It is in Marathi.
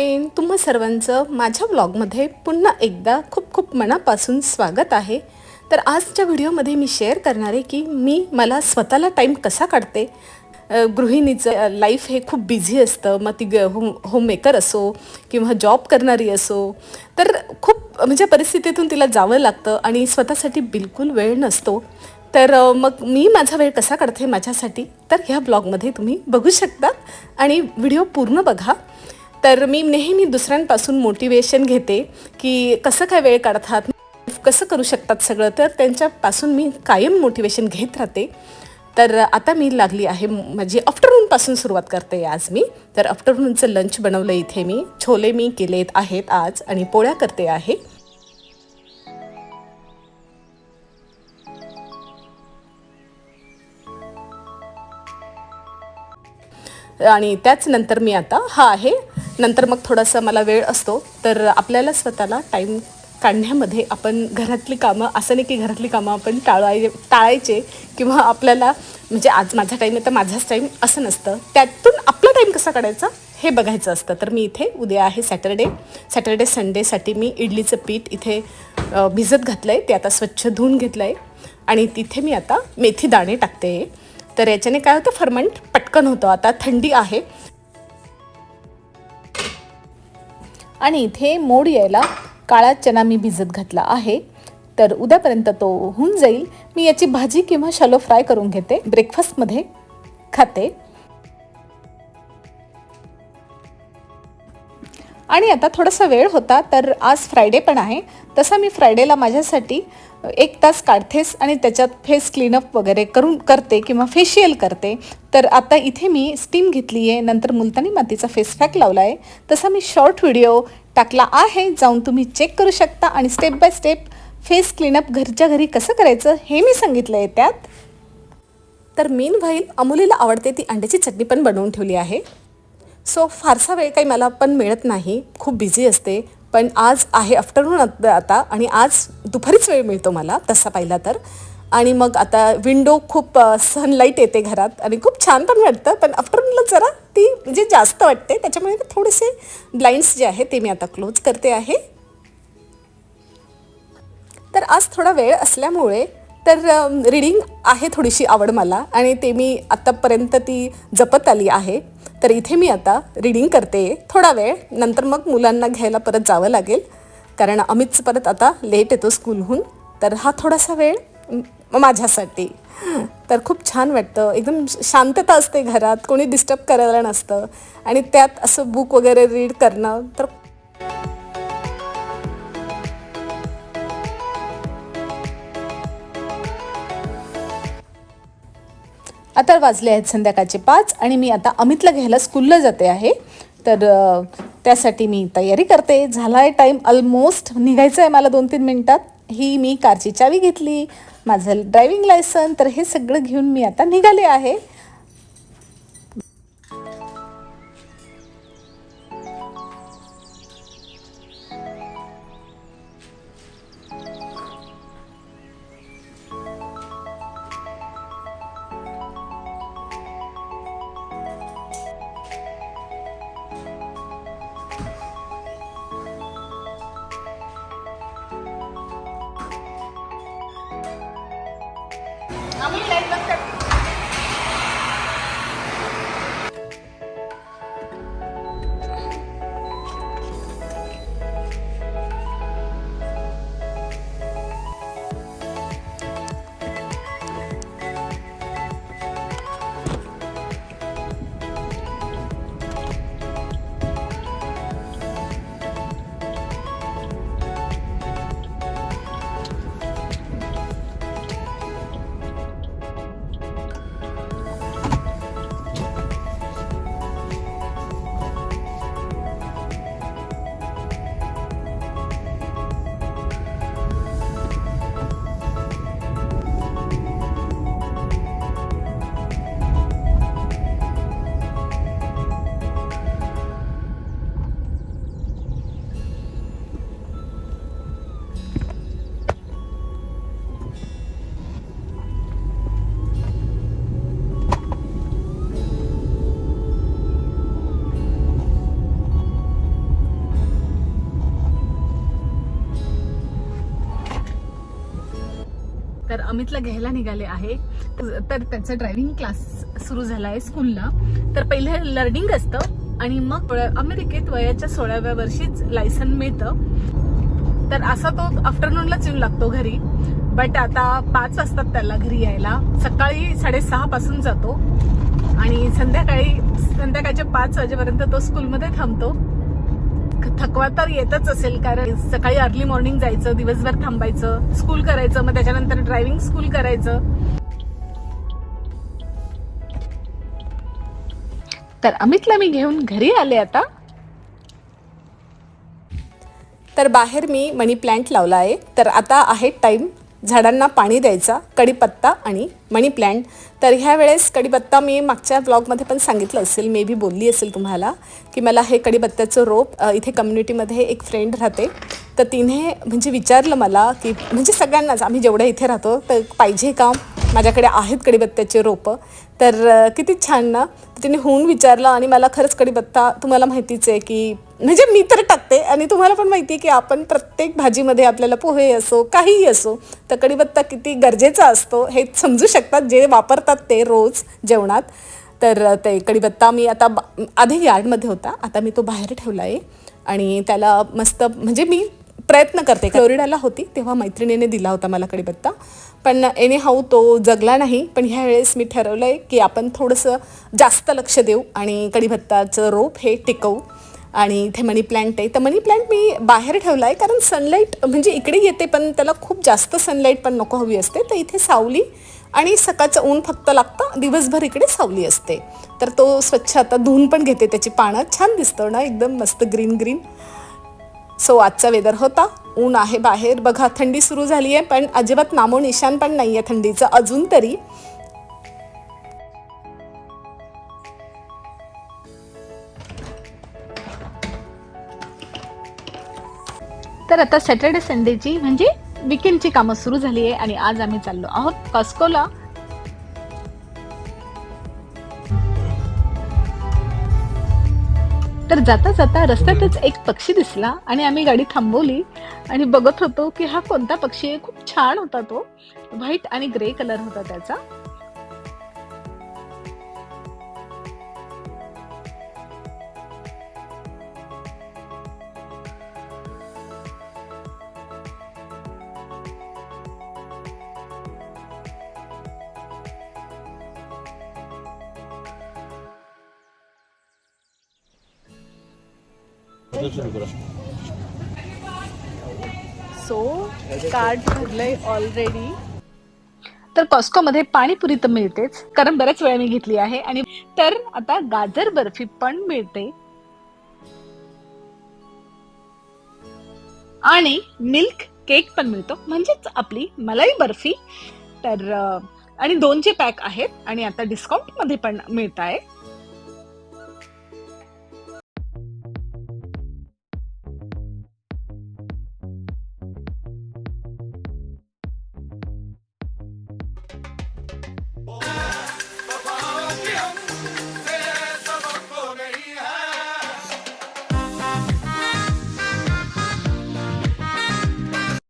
फ्रेंड तुम्हा सर्वांचं माझ्या ब्लॉगमध्ये पुन्हा एकदा खूप खूप मनापासून स्वागत आहे. तर आजच्या व्हिडिओमध्ये मी शेअर करणार आहे की मी मला स्वतःला टाईम कसा काढते? गृहिणीचं लाईफ हे खूप बिझी असतं. मग ती ग होम होममेकर असो किंवा जॉब करणारी असो. तर खूप म्हणजे परिस्थितीतून तिला जावं लागतं आणि स्वतःसाठी बिलकुल वेळ नसतो. तर मग मी माझा वेळ कसा काढते माझ्यासाठी? तर ह्या ब्लॉगमध्ये तुम्ही बघू शकता. आणि व्हिडिओ पूर्ण बघा. तर मी नेहमी दुसऱ्यांपासून मोटिवेशन घेते की कसं काय वेळ काढतात कसं करू शकतात सगळं तर त्यांच्यापासून मी कायम मोटिवेशन घेत राहते. तर आता मी लागली आहे म्हणजे माझी आफ्टरनूनपासून सुरुवात करते आज मी. तर आफ्टरनूनचं लंच बनवलं इथे मी. छोले मी केलेत आहेत आज आणि पोळ्या करते आहे. आणि त्याच नंतर मी आता हा आहे. नंतर मग थोडासा मला वेळ असतो. तर आपल्याला स्वतःला टाईम काढण्यामध्ये आपण घरातली कामं असं नाही की घरातली कामं आपण टाळाय टाळायचे किंवा आपल्याला म्हणजे आज माझा टाईम आहे तर माझाच टाईम असं नसतं. त्यातून आपला टाईम कसा काढायचा? हे बघायचं असतं. तर मी इथे उद्या आहे सॅटरडे सॅटरडे संडेसाठी मी इडलीचं पीठ इथे भिजत घातलं आहे ते आता स्वच्छ धुवून घेतलं आहे आणि तिथे मी आता मेथी दाणे टाकते. तर याच्याने काय होतं फर्मंट पटकन होतं. आता थंडी आहे. आणि इथे मोड यायला काळा चना मी भिजत घातला आहे. तर उद्यापर्यंत तो होऊन जाईल. मी याची भाजी किंवा शॅलो फ्राय करून घेते. ब्रेकफास्टमध्ये खाते. आणि आता थोडासा वेळ होता तर आज फ्रायडे पण आहे. तसा मी फ्रायडेला माझ्यासाठी एक तास काढतेस आणि त्याच्यात फेस क्लीनअप वगैरे करून करते किंवा फेशियल करते. तर आता इथे मी स्टीम घेतली आहे नंतर मुलतानी मातीचा फेस पॅक लावला आहे तसा मी शॉर्ट व्हिडिओ टाकला आहे जाऊन तुम्ही चेक करू शकता आणि step by step face clean up घरच्या घरी कसं करायचं हे मी सांगितलं आहे त्यात. तर मेन व्हाईल अमुलीला आवडते ती अंड्याची चटणी पण बनवून ठेवली आहे. सो फारसा वेळ काही मला पण मिळत नाही. खूप बिझी असते. पण आज आहे आफ्टरनून आता आणि आज दुपारीच वेळ मिळतो मला तसा पाहिला तर. आणि मग आता विंडो खूप सनलाईट येते घरात आणि खूप छान पण वाटतं. पण आफ्टरनूनला जरा ती म्हणजे जास्त वाटते. त्याच्यामुळे थोडेसे ब्लाइंड्स जे आहे ते मी आता क्लोज करते आहे. तर आज थोडा वेळ असल्यामुळे तर रीडिंग आहे थोडीशी आवड मला आणि ते मी आत्तापर्यंत ती जपत आली आहे. तर इथे मी आता रीडिंग करते. थोडा वेळ नंतर मग मुलांना घ्यायला परत जावं लागेल. कारण अमितच परत आता लेट येतो स्कूलहून तर हा थोडासा वेळ माझ्यासाठी. तर खूप छान वाटतं. एकदम शांतता असते घरात. कोणी डिस्टर्ब करायला नसतं. आणि त्यात असं बुक वगैरे रीड करणं तर आता वाजले आहेत संध्याकाळचे पाच आणि मी आता अमितला घ्यायला स्कूलला जाते आहे. तर त्यासाठी मी तयारी करते. झाला आहे टाईम ऑलमोस्ट निघायचं आहे मला दोन तीन मिनटात. ही मी कारची चावी घेतली माझं ड्रायव्हिंग लायसन तर हे सगळं घेऊन मी आता निघाले आहे. How many light अमितला घ्यायला निघाले आहे. तर त्याचा ड्रायव्हिंग क्लास सुरू झाला आहे स्कूलला तर पहिले लर्निंग असतं आणि मग अमेरिकेत वयाच्या सोळाव्या वर्षीच लायसन मिळतं. तर असा तो आफ्टरनूनलाच येऊन लागतो घरी. बट आता पाच वाजतात त्याला घरी यायला. सकाळी साडेसहा पासून जातो. आणि संध्याकाळी संध्याकाळच्या पाच वाजेपर्यंत तो स्कूलमध्ये थांबतो. थकवा तर येतच असेल कारण सकाळी अर्ली मॉर्निंग जायचं दिवसभर थांबायचं स्कूल करायचं मग त्याच्यानंतर ड्रायव्हिंग स्कूल करायचं. तर अमितला मी घेऊन घरी आले आता. तर बाहेर मी मनी प्लॅन्ट लावला आहे. तर आता आहे टाईम झाडांना पाणी द्यायचा कडीपत्ता आणि मनी प्लॅन्ट तर ह्या वेळेस कढीपत्ता मी मागच्या ब्लॉगमध्ये पण सांगितलं असेल मे बी बोलली असेल तुम्हाला की मला हे कडीपत्त्याचं रोप इथे कम्युनिटीमध्ये एक फ्रेंड राहते. तर तिने म्हणजे विचारलं मला की म्हणजे सगळ्यांनाच आम्ही जेवढ्या इथे राहतो तर पाहिजे का? माझ्याकडे आहेत कडीपत्त्याचे रोपं. तर किती छान ना? तर तिने होऊन विचारलं आणि मला खरंच कडीपत्ता तुम्हाला माहितीच आहे की म्हणजे मी तर टाकते. आणि तुम्हाला पण माहिती आहे की आपण प्रत्येक भाजीमध्ये आपल्याला पोहे असो काहीही असो तर कढीपत्ता किती गरजेचा असतो हे समजू शकतात जे वापरतात ते रोज जेवणात. तर ते कढीपत्ता मी आता बा- आधी यार्डमध्ये होता आता मी तो बाहेर ठेवला आहे. आणि त्याला मस्त म्हणजे मी प्रयत्न करते. फ्लोरिडाला होती तेव्हा मैत्रिणीने दिला होता मला कढीपत्ता पण एने हाऊ तो जगला नाही. पण ह्या वेळेस मी ठरवलं आहे की आपण थोडंसं जास्त लक्ष देऊ आणि कढीपत्ताचं रोप हे टिकवू. आणि इथे मनी प्लॅन्ट आहे. तर मनी प्लॅन्ट मी बाहेर ठेवला आहे कारण सनलाईट म्हणजे इकडे येते पण त्याला खूप जास्त सनलाईट पण नको हवी असते. तर इथे सावली आणि सकाळचं ऊन फक्त लागतं दिवसभर इकडे सावली असते. तर तो स्वच्छ आता धुवून पण घेते त्याची पानं. छान दिसतं ना एकदम मस्त ग्रीन ग्रीन सो आजचा वेदर होता. ऊन आहे बाहेर. बघा थंडी सुरू झाली आहे पण अजिबात नामो निशान पण नाही आहे थंडीचं. अजून तरी तर आता सॅटर्डे संडेची म्हणजे विकेंडची कामं सुरू झाली आहे आणि आज आम्ही चाललो आहोत कॉस्कोला. तर जाता जाता रस्त्यातच एक पक्षी दिसला आणि आम्ही गाडी थांबवली आणि बघत होतो की हा कोणता पक्षी आहे? खूप छान होता तो. व्हाईट आणि ग्रे कलर होता त्याचा. सो कार्ड भरलंय ऑलरेडी तर कॉस्कोमध्ये पाणीपुरी तर मिळतेच. कारण बऱ्याच वेळा मी घेतली आहे आणि तर आता गाजर बर्फी पण मिळते. आणि मिल्क केक पण मिळतो. म्हणजेच आपली मलाई बर्फी. तर आणि दोनचे पॅक आहेत आणि आता डिस्काउंटमध्ये पण मिळत आहे